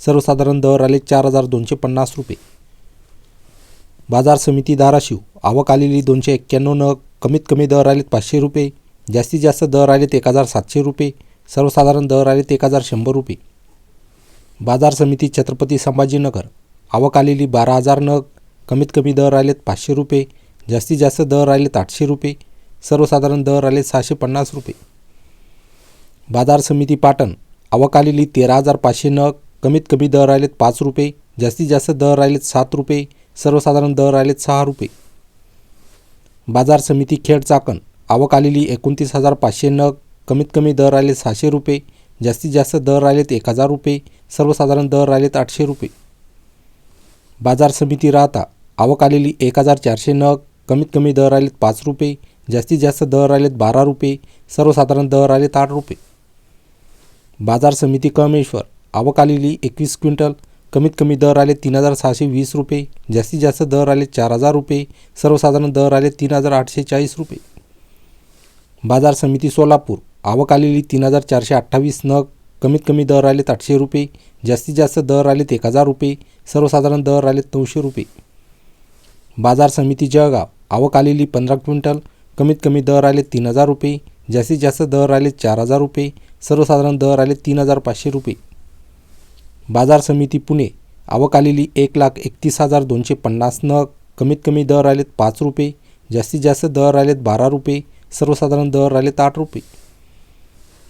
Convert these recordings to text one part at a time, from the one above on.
सर्वसाधारण दर आले चार हजार दोनशे पन्नास रुपये. बाजार समिती धाराशिव आवक आलेली दोनशे एक्क्याण्णव नग कमीत कमी दर आलेत पाचशे रुपये जास्तीत जास्त दर आलेत एक हजार सातशे रुपये सर्वसाधारण दर आलेत एक हजार शंभर रुपये. बाजार समिती छत्रपती संभाजीनगर आवक आलेली बारा हजार नग कमीत कमी दर आलेत पाचशे रुपये जास्तीत जास्त दर आलेत आठशे रुपये सर्वसाधारण दर आले सहाशे पन्नास रुपये. बाजार समिती पाटण आवक आलेली तेरा हजार पाचशे नग कमीत कमी दर राहिलेत पाच रुपये जास्तीत जास्त दर राहिलेत सात रुपये सर्वसाधारण दर राहिलेत सहा रुपये. बाजार समिती खेड चाकण आवक आलेली एकोणतीस हजार पाचशे नग कमीत कमी दर राहिलेत सहाशे रुपये जास्तीत जास्त दर राहिलेत एक हजार रुपये सर्वसाधारण दर राहिलेत आठशे रुपये. बाजार समिती राहता आवक आलेली एक हजार चारशे नग कमीत कमी दर राहिलेत पाच रुपये जास्तीत जास्त दर राहिलेत बारा रुपये सर्वसाधारण दर राहिलेत आठ रुपये. बाजार समिती कमेश्वर आवक आलेली एकवीस क्विंटल. कमीत कमी दर आले तीन हजार सहाशे वीस रुपये. जास्तीत जास्त दर आले चार हजार रुपये. सर्वसाधारण दर आले तीन हजार आठशे चाळीस रुपये. बाजार समिती सोलापूर. आवक आलेली तीन हजार चारशे अठ्ठावीस नग. कमीत कमी दर आलेत आठशे रुपये. जास्तीत जास्त दर आलेत एक हजार रुपये. सर्वसाधारण दर आलेत नऊशे रुपये. बाजार समिती जळगाव. आवक आलेली पंधरा क्विंटल. कमीत कमी दर आले तीन हजार रुपये. जास्तीत जास्त दर आले चार हजार रुपये. सर्वसाधारण दर आले तीन हजार पाचशे रुपये. बाजार समिती पुणे. आवक आलेली एक लाख एकतीस हजार दोनशे पन्नास नग कमीत कमी दर आलेत पाच रुपये. जास्तीत जास्त दर आलेत बारा रुपये. सर्वसाधारण दर आलेत आठ रुपये.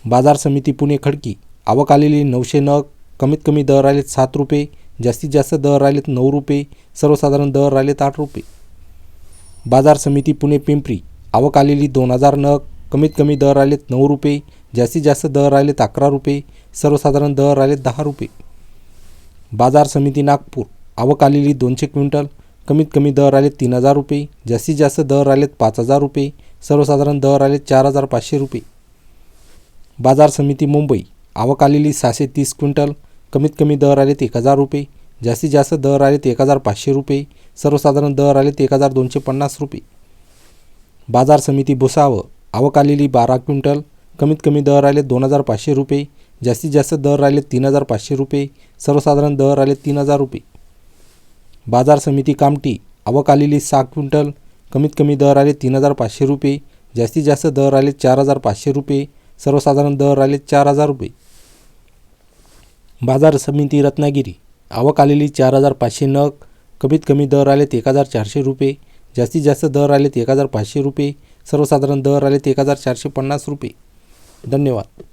बाजार समिती पुणे खडकी. आवक आलेली नऊशे नग कमीत कमी दर आलेत सात रुपये. जास्तीत जास्त दर आलेत नऊ रुपये. सर्वसाधारण दर आलेत आठ रुपये. बाजार समिती पुणे पिंपरी. आवक आलेली दोन हजार नग कमीत कमी दर आलेत नऊ रुपये. जास्तीत जास्त दर आलेत अकरा रुपये. सर्वसाधारण दर आलेत दहा रुपये. बाजार समिती नागपूर. आवक आलेली दोनशे क्विंटल. कमीत कमी दर आले तीन हजार रुपये. जास्तीत जास्त दर आलेत पाच हजार रुपये. सर्वसाधारण दर आले चार हजार पाचशे रुपये. बाजार समिती मुंबई. आवक आलेली सहाशे तीस क्विंटल. कमीत कमी दर आलेत एक हजार रुपये. जास्तीत जास्त दर आलेत एक हजार पाचशे रुपये. सर्वसाधारण दर आलेत एक हजार दोनशे पन्नास रुपये. बाजार समिती भुसावळ. आवक आलेली बारा क्विंटल. कमीत कमी दर आले दोन हजार पाचशे रुपये. जास्तीत जास्त दर राहिले तीन हजार पाचशे रुपये. सर्वसाधारण दर आले तीन हजार रुपये. बाजार समिती कामटी आवक आलेली सहा क्विंटल कमीत कमी दर आले तीन हजार पाचशे रुपये. जास्तीत जास्त दर आले चार हजार पाचशे रुपये. सर्वसाधारण दर आले चार हजार रुपये. बाजार समिती रत्नागिरी आवक आलेली चार हजार पाचशे नग कमीत कमी दर आलेत एक हजार चारशे रुपये. जास्तीत जास्त दर आलेत एक हजार पाचशे रुपये. सर्वसाधारण दर आलेत एक हजार चारशे पन्नास रुपये. धन्यवाद.